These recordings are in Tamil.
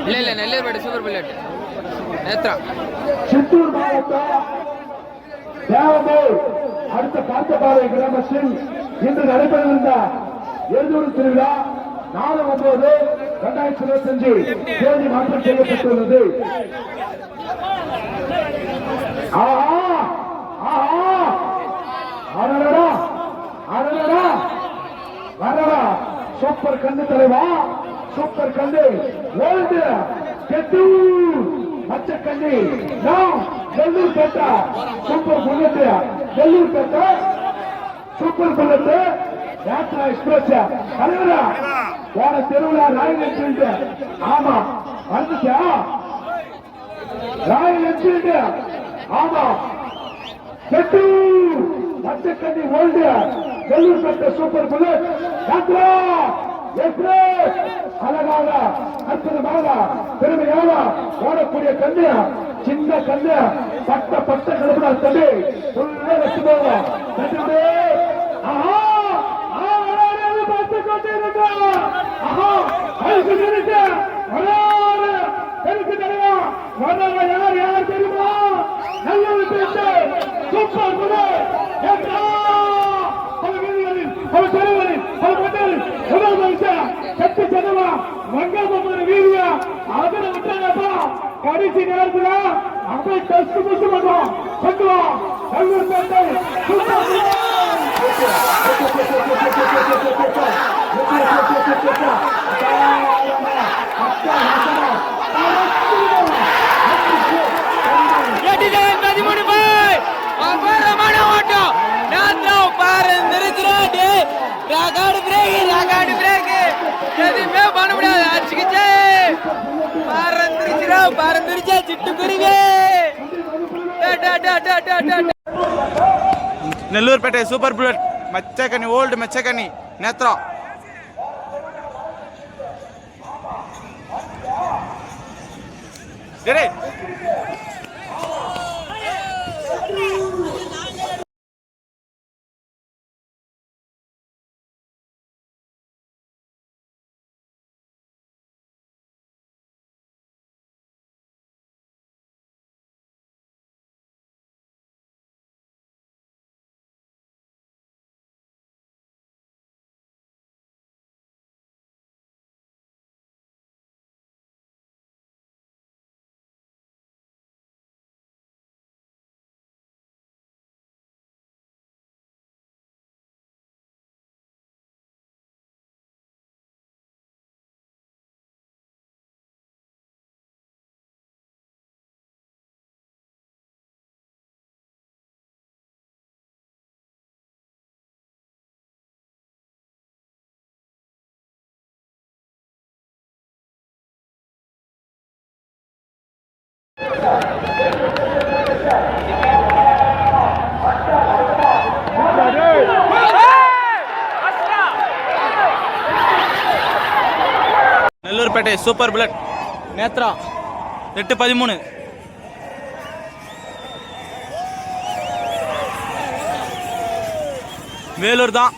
இல்ல இல்ல நெல்லையர்பேட்டை சூப்பர் புல்லட் நேத்ரா. சித்தூர் மாவட்டம் தேவமூர் அடுத்த காத்தபாறை கிராமத்தில் இன்று நடைபெறவிருந்த எரிதூர் திருவிழா நாலு ஒன்பது இரண்டாயிரத்தி இருபத்தி அஞ்சு தேதி மாற்றம் செய்யப்பட்டுள்ளது. ஆஹா! ஆஹா! அடடா அடடா வரடா! சூப்பர் கண்டு தலைவா! சூப்பர் கண்டு வேர்ல்டு கெட்டு. பச்சைக்கண்ணி. நாம் வெள்ளூர் பேட்ட. Super bullet. வெள்ளூர் பேட்ட. Super bullet. யாத்ரா எக்ஸ்பிரஸ். தலைவரா. போன தெருவுல ராயல் என்ஃபீல்டு. ஆமா. வந்துச்சா? Royal Enfield. ஆமா. கெட்டு. பச்சைக்கண்ணி ஓல்டு வெள்ளூர் பேட்ட சூப்பர் புல்லட். யாத்ரா எக்ஸ்பிரஸ். அழகாக அற்புதமாக பெருமையாக ஓடக்கூடிய கண்ணு சின்ன கண்ணு பட்ட பட்ட கிளம்புனா தம்பி உள்ள வச்சு போவோம் கடைசி நேரத்தில் அப்படியே டெஸ்ட் முடிச்சு பண்ணுவோம் கொண்டு வா கல்லூர் பேட்டை சூப்பர் எட்டிதான் பதிமூணு போய் அபாரமான ஓட்டம் ரகாடு பிரேக் ரகாடு பிரேக் எதுவுமே பறந்துருச்சா சிட்டுக்குருவி டா, டா, டா, டா, டா, டா, டா. నెల్లూరుపేట సూపర్ బుల్లెట్ మచ్చకని ఓల్డ్ మచ్చకని నేత్ర రే నెల్లూరుపేట సూపర్ బుల్లెట్ నేత్ర எட்டு பதிமூணு வேலூர் தான்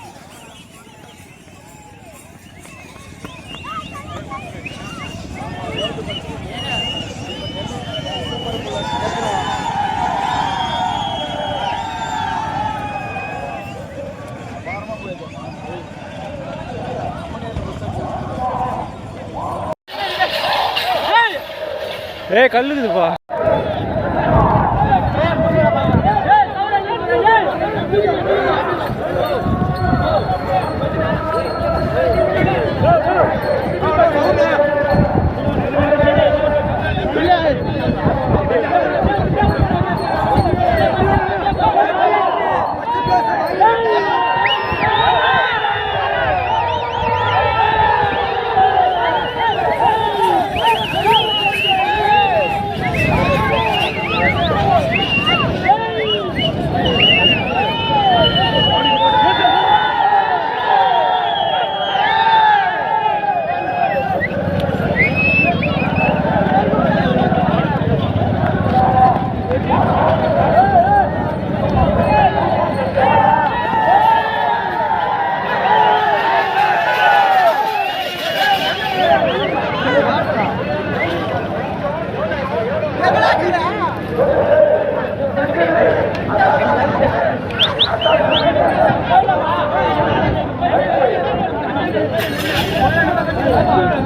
ஏய் கல்லுக்குதுப்பா.